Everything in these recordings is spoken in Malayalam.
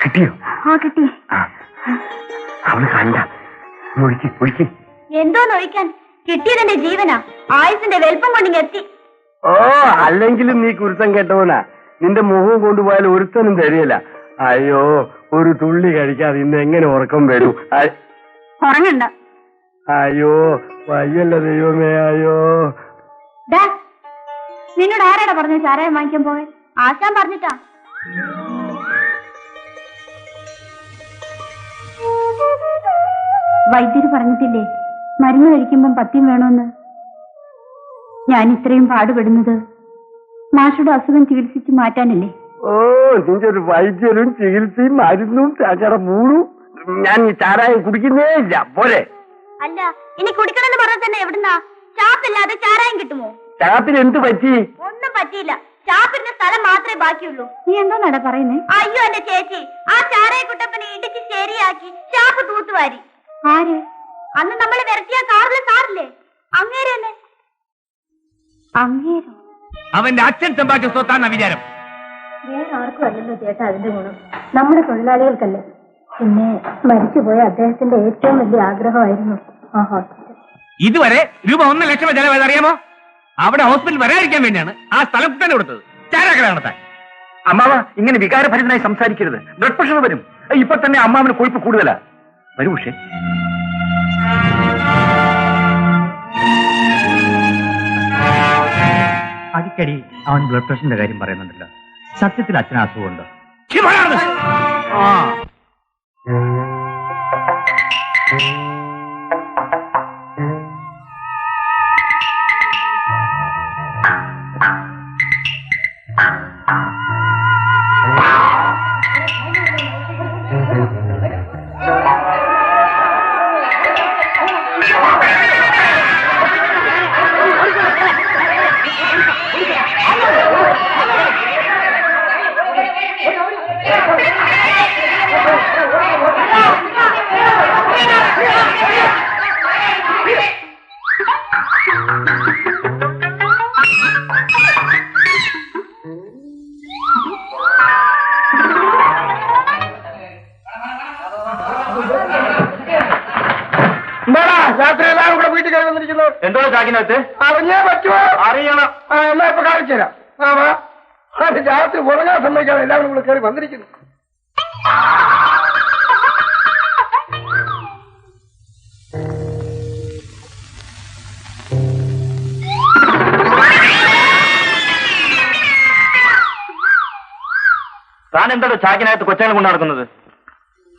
കിട്ടിയോ? ആ കിട്ടി. അവൾ കണ്ട. ഒഴിക്ക് ഒഴിക്ക്. എന്തോന്ന് ഒഴിക്കാൻ? കിട്ടിയതിന്റെ ജീവനാ. ആയുസിന്റെ വലുപ്പം കൊണ്ടിങ് എത്തി. ഓ അല്ലെങ്കിലും നീ കുരുത്തം കേട്ടവനാ. നിന്റെ മുഖവും കൊണ്ടുപോയാൽ ഒരുത്തനും തരികയില്ല അയ്യോ ഒരു തുള്ളി കഴിക്കാതെ ഇന്ന് എങ്ങനെ ഉറക്കം വരും? ഉറങ്ങണ്ട. അയ്യോ വയ്യല്ല ദൈവമേ അയ്യോ. നിന്നോട് ആരാടാ പറഞ്ഞു ചാരായം വാങ്ങിക്കാൻ പോകാൻ ആശാൻ പറഞ്ഞിട്ടാ. വൈദ്യര് പറഞ്ഞിട്ടില്ലേ മരുന്ന് കഴിക്കുമ്പം പത്യം വേണമെന്ന് ഞാൻ ഇത്രയും പാടുപെടുന്നത് മാഷയുടെ അസുഖം ചികിത്സിച്ച് മാറ്റാനല്ലേ? ഓ നിന്റെ ഒരു വൈദ്യരും ചികിത്സയും മരുന്നും ചാച്ചട മൂളും. ഞാൻ ഈ ചാരായം കുടിക്കുന്നേ ഇല്ല. പോരെ. അല്ല ഇനി കുടിക്കണമെന്ന് പറഞ്ഞാൽ തന്നെ എവിടുന്നാ? ചാപ്പില്ലാതെ ചാരായം കിട്ടുമോ? ചാപ്പിന് എന്ത് പറ്റി? ഒന്നും പറ്റിയില്ല. ചാപ്പിന്റെ സ്ഥലം മാത്രമേ ബാക്കിയുള്ളൂ. നീ എന്താ നട പറയുന്നേ? അയ്യോ എന്റെ ചേച്ചി ആ ചാരയെ കുട്ടപ്പനെ ഇടിച്ച് ശരിയാക്കി ചാപ്പ് തൂത്തുവാരി. ആര്? അന്ന് നമ്മൾ വിരട്ടിയ കാറിലെ സാറില്ലേ? അങ്ങേര് തന്നെ. അങ്ങേരോ? അവന്റെ അച്ഛൻ സമ്പാദിച്ച സ്വത്താന്ന വിചാരം. വേറെ ആർക്കും അല്ലല്ലോ ചേട്ടാ അതിന്റെ ഗുണം. നമ്മുടെ തൊഴിലാളികൾക്കല്ലേ. പിന്നെ മരിച്ചുപോയ അദ്ദേഹത്തിന്റെ ഏറ്റവും വലിയ ആഗ്രഹമായിരുന്നു ആ ഹോസ്പിറ്റൽ. ഇതുവരെ രൂപ ഒന്നര ലക്ഷം ചെലവായത് അറിയാമോ? അവിടെ ഹോസ്പിറ്റൽ വരാതിരിക്കാൻ വേണ്ടിയാണ് ആ സ്ഥലം തന്നെ കൊടുത്തത്. ചാരാക്കട താൻ അമ്മാവ ഇങ്ങനെ വികാരഭരിതനായി സംസാരിക്കരുത്. ബ്ലഡ് പ്രഷർ വരും. ഇപ്പൊ തന്നെ അമ്മാവിന് കൊഴുപ്പ് കൂടുതലാ. വരൂ പക്ഷേ അടിക്കടി അവൻ ബ്ലഡ് പ്രഷറിന്റെ കാര്യം പറയുന്നുണ്ടല്ലോ. സത്യത്തിൽ അച്ഛൻ അസുഖമുണ്ടോ? ആ. എന്തോ ചാക്കിനകത്ത് അറിഞ്ഞേ പറ്റുമോ? അറിയണം. എന്നാ ഇപ്പൊ കാണിച്ചു തരാം. അത് രാത്രി ഉറങ്ങാൻ സമ്മതിക്കാതെ എല്ലാവരും ഇവിടെ കയറി വന്നിരിക്കുന്നു. താൻ എന്താ ചാക്കിനകത്ത് കൊച്ചങ്ങൾ കൊണ്ടു നടക്കുന്നത്?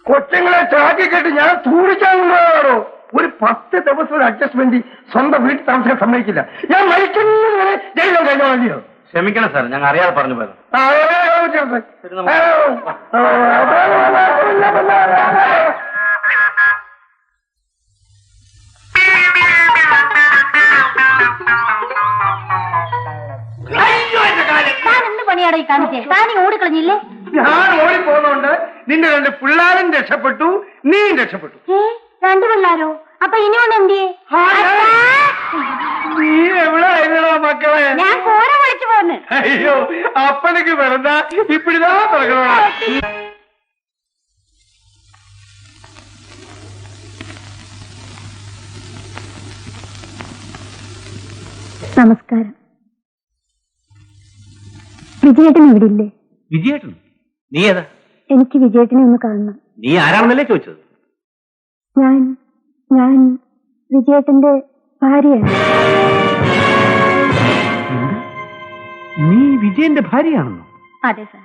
കൊച്ചങ്ങളെ ചാക്കി കെട്ടി ഞാൻ തൂടിക്കാൻ കൊണ്ടുപോകാറോ ഒരു പത്ത് ദിവസം ഒരു അഡ്ജസ്റ്റ്മെന്റ് സ്വന്തം വീട്ടിൽ താമസിക്കാൻ സമ്മതിക്കില്ല ഞാൻ മരിക്കുന്നവരെ ജയിലോ കഴിഞ്ഞോ മതിയോ ക്ഷമിക്കണം സാർ ഞങ്ങൾ അറിയാതെ പറഞ്ഞു പോയത് താൻ എന്ത് പണിയാടോ ഈ കാണിച്ചേ താൻ ഈ ഓടിക്കളഞ്ഞില്ലേ ഞാൻ ഓടിപ്പോന്നോണ്ട് നിന്റെ രണ്ട് പിള്ളേരും രക്ഷപ്പെട്ടു നീയും രക്ഷപ്പെട്ടു ഏ രണ്ടു പിള്ളാരോ? അപ്പൊ എന്തിയേ? ആ, നീ എവിടെ മക്കളെ? ഞാൻ കോര വിളിച്ചു പോന്ന്. അയ്യോ അപ്പനക്ക് വെറുതെ ഇപ്പിടിതാ പറയണോ നമസ്കാരം. വിജയേട്ടൻ ഇവിടെ ഇല്ലേ വിജയേട്ടൻ? നീ ഏതാ? എനിക്ക് വിജയേട്ടനെ ഒന്ന് കാണണം. നീ ആരാണെന്നല്ലേ ചോദിച്ചത്? ഞാൻ ഞാൻ വിജയേട്ടന്റെ ഭാര്യയാണ്. നീ വിജയന്റെ ഭാര്യയാണെന്നോ? അതെ സർ.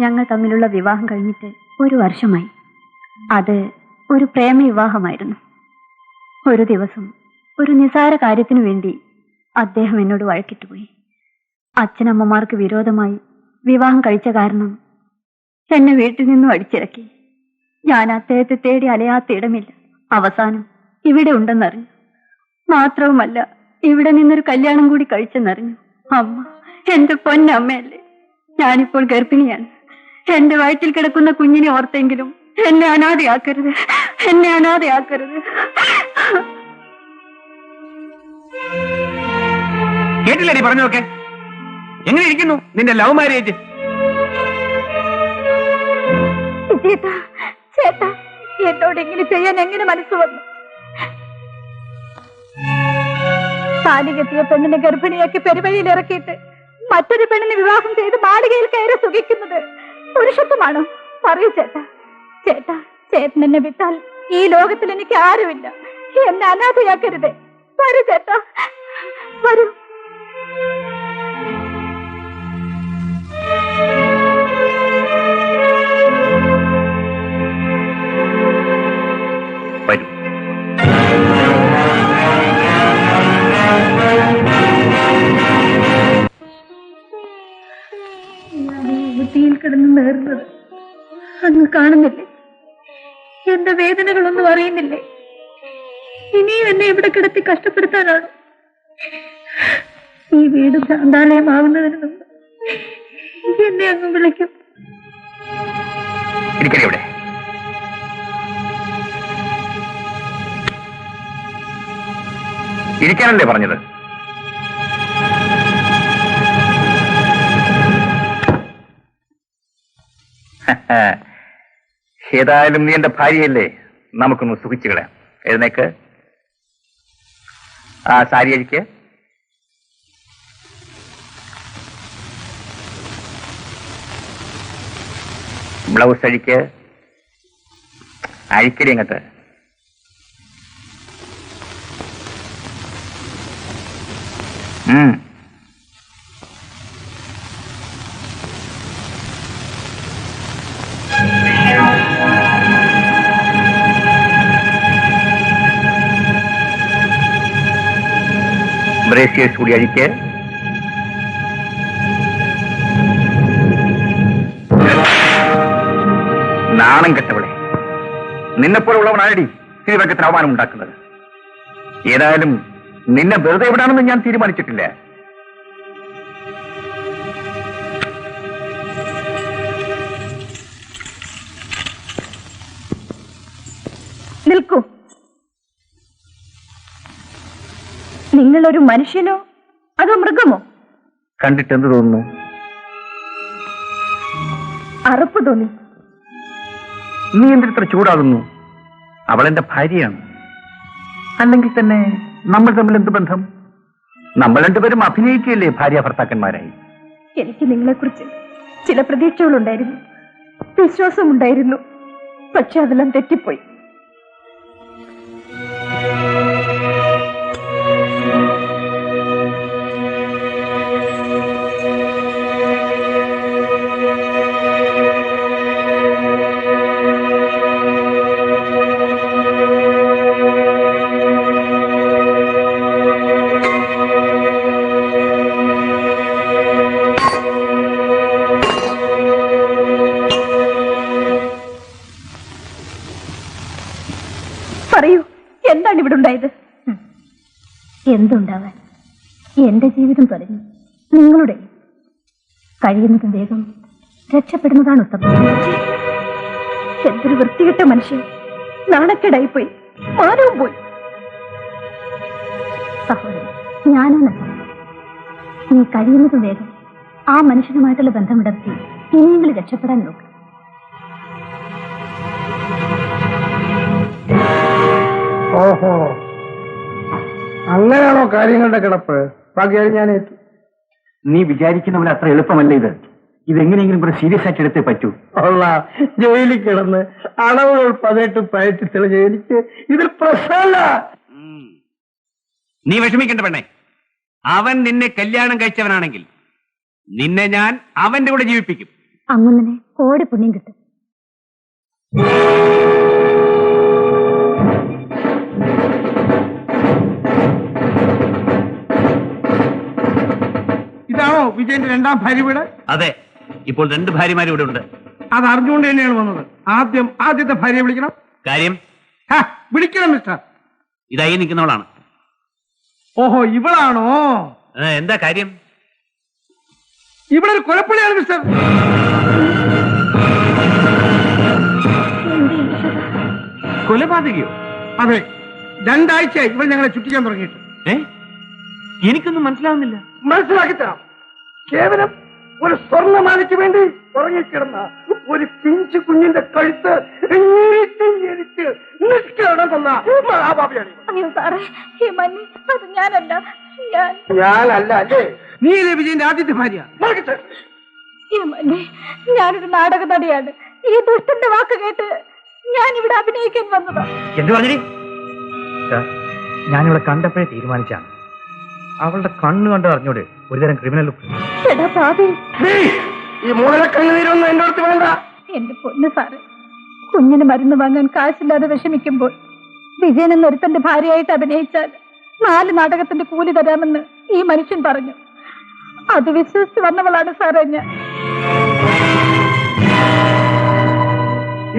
ഞങ്ങൾ തമ്മിലുള്ള വിവാഹം കഴിഞ്ഞിട്ട് ഒരു വർഷമായി. അത് ഒരു പ്രേമ വിവാഹമായിരുന്നു ഒരു ദിവസം ഒരു നിസാര കാര്യത്തിനു വേണ്ടി അദ്ദേഹം എന്നോട് വഴക്കിട്ടു പോയി അച്ഛനമ്മമാർക്ക് വിരോധമായി വിവാഹം കഴിച്ച കാരണം എന്നെ വീട്ടിൽ നിന്നും അടിച്ചിറക്കി. ഞാൻ അദ്ദേഹത്തെ തേടി അലയാത്ത ഇടമില്ല. അവസാനം ഇവിടെ ഉണ്ടെന്നറിഞ്ഞു. മാത്രവുമല്ല ഇവിടെ നിന്നൊരു കല്യാണം കൂടി കഴിച്ചെന്നറിഞ്ഞു. അമ്മ എന്റെ പൊന്നമ്മയല്ലേ? ഞാനിപ്പോൾ ഗർഭിണിയാണ്. എന്റെ വയറ്റിൽ കിടക്കുന്ന കുഞ്ഞിനെ ഓർത്തെങ്കിലും എന്നെ അനാഥയാക്കരുത്. എന്നെ അനാഥയാക്കരുത്. കേട്ടില്ലേ നീ പറഞ്ഞൊക്കെ എങ്ങനെ ഇരിക്കുന്നു നിന്റെ ലവ് മാരേജ് ചേട്ടാ എന്നോട് ഇങ്ങനെ ചെയ്യാൻ എങ്ങനെ മനസ്സ് വന്നു? താലികെത്തിയ പെണ്ണിനെ ഗർഭിണിയാക്കി പെരുവഴിയിൽ ഇറക്കിയിട്ട് മറ്റൊരു പെണ്ണിനെ വിവാഹം ചെയ്ത് മാളികയിൽ കയറി സുഖിക്കുന്നത് പുരുഷത്വമാണോ? പറയൂ ചേട്ടാ. ചേട്ടാ ചേട്ടൻ എന്നെ വിട്ടാൽ ഈ ലോകത്തിൽ എനിക്ക് ആരുമില്ല. എന്നെ അനാഥയാക്കരുതേ. വരൂ ചേട്ടാ. വരൂ. കിടന്ന് നേർന്നത്. അങ്ങ് കാണുന്നില്ലേ? എന്റെ വേദനകളൊന്നും അറിയുന്നില്ലേ? ഇനിയും എന്നെ ഇവിടെ കിടത്തി കഷ്ടപ്പെടുത്താനാണ്. ഈ വീട് ഭ്രാന്താലയമാവുന്നതിന് മുമ്പ് എന്നെ അങ്ങ് വിളിക്കും. ഇവിടെ ഇരിക്കാനല്ലേ പറഞ്ഞത്? ഏതായാലും നീ എന്റെ ഭാര്യയല്ലേ? നമുക്കൊന്ന് സുഖിച്ചു കളയാം എഴുന്നേക്ക്. ആ സാരി അഴിക്ക്. ബ്ലൗസ് അഴിക്ക്. അഴിക്കടി അങ്ങട്ട്. ഉം. ബ്രേസിയേഴ്സ് കൂടി അഴിക്ക് നാണം കെട്ടവളെ നിന്നെപ്പോലുള്ളവനാണടി ശ്രീവർഗത്തിന് അവമാനം ഉണ്ടാക്കുന്നത്. ഏതായാലും നിന്നെ വെറുതെ എവിടാണെന്ന് ഞാൻ തീരുമാനിച്ചിട്ടില്ല. നിൽക്കൂ. നിങ്ങളൊരു മനുഷ്യനോ അതോ മൃഗമോ? കണ്ടിട്ട് എന്ത് തോന്നുന്നു? അറപ്പ് തോന്നി. നീ എന്തിത്ര ചൂടാകുന്നു? അവൾ എന്റെ ഭാര്യയാണ്. അല്ലെങ്കിൽ തന്നെ നമ്മൾ തമ്മിൽ എന്ത് ബന്ധം? നമ്മൾ രണ്ടുപേരും അഭിനയിക്കുകയല്ലേ ഭാര്യ ഭർത്താക്കന്മാരായി? എനിക്ക് നിങ്ങളെക്കുറിച്ച് ചില പ്രതീക്ഷകളുണ്ടായിരുന്നു. വിശ്വാസമുണ്ടായിരുന്നു. പക്ഷെ അതെല്ലാം തെറ്റിപ്പോയി. പറയൂ എന്താണ് ഇവിടെ ഉണ്ടായത്? എന്തുണ്ടാവാൻ? എന്റെ ജീവിതം തുടങ്ങി. നിങ്ങളുടെ കഴിയുന്നതും വേഗം രക്ഷപ്പെടുന്നതാണ് ഉത്തമം. എന്തൊരു വൃത്തികെട്ട മനുഷ്യൻ. നാണക്കേടായി പോയി മാനവും പോയി. സഹോദരൻ ഞാനാണ്. നീ കഴിയുന്നതും വേഗം ആ മനുഷ്യനുമായിട്ടുള്ള ബന്ധം വിടർത്തി ഇനിയെങ്കിലും രക്ഷപ്പെടാൻ നോക്ക്. ഓഹോ. അങ്ങനെയാണോ കാര്യങ്ങളുടെ കിടപ്പ്? ബാക്കി ഞാൻ ഏറ്റു നീ വിചാരിക്കുന്ന പോലെ അത്ര എളുപ്പമല്ല ഇത്. ഇതെങ്ങനെയെങ്കിലും കൂടെ സീരിയസ് ആയിട്ട് എടുത്തേ പറ്റൂ. ഉള്ള ജയിലിൽ കിടന്ന് അളവുകൾ പതിനെട്ട് പയറ്റി തെളിഞ്ഞ് എനിക്ക് ഇതിൽ പ്രശ്നമല്ല. നീ വിഷമിക്കണ്ട പെണ്ണേ. അവൻ നിന്നെ കല്യാണം കഴിച്ചവനാണെങ്കിൽ നിന്നെ ഞാൻ അവന്റെ കൂടെ ജീവിപ്പിക്കും. അങ്ങനെ കോടി പുണ്യം കിട്ടും. വിജയന്റെ രണ്ടാം ഭാര്യ വീട്? അതെ ഇപ്പോൾ രണ്ട് ഭാര്യമാർ ഇവിടെ ഉണ്ട്. അത് അറിഞ്ഞുകൊണ്ട് തന്നെയാണ് വന്നത്. ആദ്യം ആദ്യത്തെ ഭാര്യയെ വിളിക്കണം. കാര്യം? ഹാ, വിളിക്കണം മിസ്റ്റർ. ഇതായി നിൽക്കുന്നവളാണ്. ഓഹോ ഇവളാണോ? ഏ, എന്താ കാര്യം? ഇവിടെ ഒരു കൊലപ്പള്ളിയാണ് മിസ്റ്റർ കൊലപാതകയോ? അതെ രണ്ടാഴ്ച ഇവൾ ഞങ്ങളെ ചുറ്റിക്കാൻ തുടങ്ങിയിട്ട്. ഏ? എനിക്കൊന്നും മനസ്സിലാവുന്നില്ല. മനസ്സിലാക്കി തരാം. കേവലം ഒരു സ്വർണമാലയ്ക്ക് വേണ്ടി ഉറങ്ങിക്കിടന്ന ഒരു പിഞ്ചു കുഞ്ഞിന്റെ കഴുത്ത് ഞെരിച്ച് ഞെരിച്ച് നിഷ്കരണം തന്ന മഹാപാപിയാണ്. ഇവൻ. അയ്യോ സാറേ ഈ മഞ്ഞ് അത് ഞാനല്ല ഞാൻ. ഞാനല്ല അല്ലേ? നീയല്ലേ വിജയന്റെ ആദ്യത്തെ ഭാര്യ? മറക്കട്ടെ. ഈ മഞ്ഞ് ഞാനൊരു നാടക നടിയാണ്. ഈ ദുഷ്ടന്റെ വാക്ക് കേട്ട് ഞാൻ ഇവിടെ അഭിനയിക്കാൻ വന്നതാ. എന്ത് പറഞ്ഞു ഞാനിവിടെ കണ്ടപ്പോഴേ തീരുമാനിച്ചാണ്. അവളുടെ കണ്ണ് കണ്ട് അറിഞ്ഞൂടെ ഒരുതരം ക്രിമിനൽ എടാ പാപി ഈ മൂലക്കണ്ണുനീരൊന്നും എന്റെ അടുത്ത് വേണ്ട. എന്റെ പൊന്ന് സാറ് കുഞ്ഞിന് മരുന്ന് വാങ്ങാൻ കാശില്ലാതെ വിഷമിക്കുമ്പോൾ വിജയൻ എന്നൊരുത്തന്റെ ഭാര്യയായിട്ട് അഭിനയിച്ചാൽ നാല് നാടകത്തിന്റെ കൂലി തരാമെന്ന് ഈ മനുഷ്യൻ പറഞ്ഞു. അത് വിശ്വസിച്ച് വന്നവളാണ് സാറേ ഞാൻ.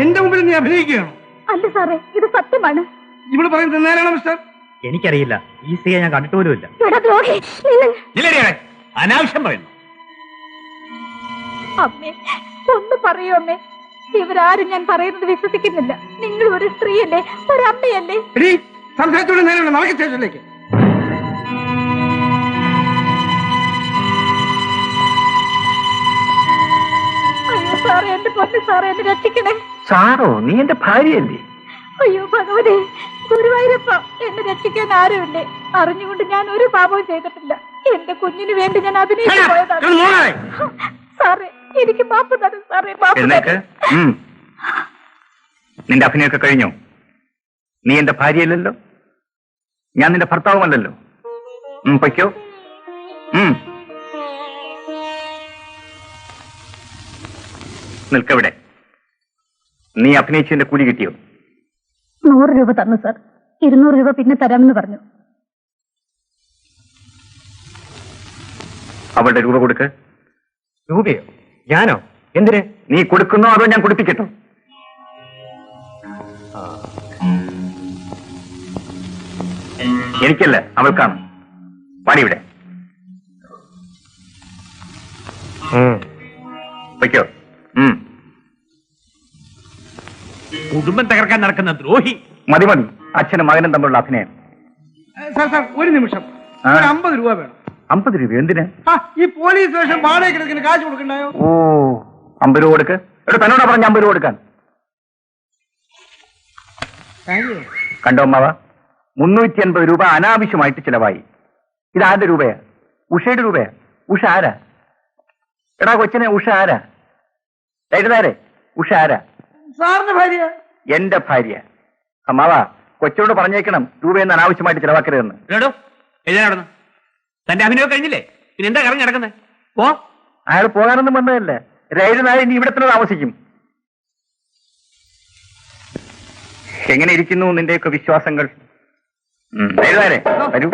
എന്റെ മുമ്പിൽ നീ അഭിനയിക്കുകയാണോ? അല്ല സാറേ ഇത് സത്യമാണ്. ഇവിടെ പറയുന്നത് നേരാണോ മിസ്റ്റർ? എനിക്കറിയില്ല. ഈ സ്ത്രീയെ ഞാൻ കണ്ടിട്ട് പോലുമില്ല. അനാവശ്യം പറയുന്നു. അമ്മേ ഒന്ന് പറയൂ അമ്മേ. ഇവരാരും ഞാൻ പറയുന്നത് വിശ്വസിക്കുന്നില്ല. നിങ്ങൾ ഒരു സ്ത്രീയല്ലേ ഒരു അമ്മയല്ലേ എടീ സംസാരത്തോടെ നേരെയുള്ള നമുക്ക് സ്റ്റേഷനിലേക്ക് സാറേ എന്റെ പൊന്ന് സാറേ എന്നെ രക്ഷിക്കണേ. സാറോ നീ എന്റെ ഭാര്യയല്ലേ? അയ്യോ ഭഗവതി ഗുരുവായൂരപ്പ എന്നെ രക്ഷിക്കാൻ ആരുമില്ലേ? അറിഞ്ഞുകൊണ്ട് ഞാൻ ഒരു പാപവും ചെയ്തിട്ടില്ല. എന്റെ കുഞ്ഞിന് വേണ്ടി ഞാൻ അഭിനയിച്ചു പോയതാണ് സാറേ എനിക്ക് മാപ്പ് തരും സാറേ മാപ്പ്. നിന്റെ അഭിനയൊക്കെ കഴിഞ്ഞോ? നീ എന്റെ ഭാര്യയല്ലല്ലോ? ഞാൻ നിന്റെ ഭർത്താവുമല്ലല്ലോ? പൊയ്ക്കോ. നിൽക്കവിടെ നീ അഭിനയിച്ചതിന്റെ കൂലി കിട്ടിയോ? നൂറ് രൂപ തന്നു സാർ. ഇരുന്നൂറ് രൂപ പിന്നെ തരാമെന്ന് പറഞ്ഞു. അവളുടെ രൂപ കൊടുക്ക്. രൂപയോ? ഞാനോ? എന്തിന്? നീ കൊടുക്കുന്നോ അതോ ഞാൻ കുടിപ്പിക്കട്ടോ? എനിക്കല്ല അവൾക്കാണ്. പണിവിടെ ഇവിടെ. വയ്ക്കോ. ഉം. കുടുംബം തകർക്കാൻ നടക്കുന്ന ദ്രോഹി. മതി മതി. അച്ഛനും മകനും തമ്മിലുള്ള അഭിനയം. സാർ സാർ ഒരു നിമിഷം. ആ. ഒരു അമ്പത് രൂപ വേണം. അമ്പത് രൂപ എന്തിന്? ആ, ഈ പോലീസ് സ്റ്റേഷൻ വാടക കിടക്കുന്ന കാശ് കൊടുക്കണ്ടായോ? ഓ അമ്പത് രൂപ കൊടുക്ക്. ഇവിടെ തന്നോടാ പറഞ്ഞ അമ്പത് രൂപ കൊടുക്കാൻ. കണ്ടോ അമ്മാവ മുന്നൂറ്റി അൻപത് രൂപ അനാവശ്യമായിട്ട് ചിലവായി. ഇത് ആരുടെ രൂപയാ? ഉഷയുടെ രൂപയാ? ഉഷ ആരാ? എടാ കൊച്ചിനെ ഉഷ ആരാ? എഴുതാരെ ഉഷ ആരാ? സാറിന്റെ ഭാര്യ. എന്റെ ഭാര്യ. അമ്മാവ കൊച്ചോട് പറഞ്ഞേക്കണം രൂപയെന്ന് അനാവശ്യമായിട്ട് ചിലവാക്കരുതെന്ന്. തന്റെ അഭിനയം കഴിഞ്ഞില്ലേ? പിന്നെ എന്താ കറങ്ങി നടക്കുന്നത് പോ. അയാൾ പോകാനൊന്നും വന്നതല്ല? രൈരുനായ ഇനി ഇവിടെ തന്നെ താമസിക്കും. എങ്ങനെ ഇരിക്കുന്നു നിന്റെയൊക്കെ വിശ്വാസങ്ങൾ? രൈരുനായരെ, വരൂ.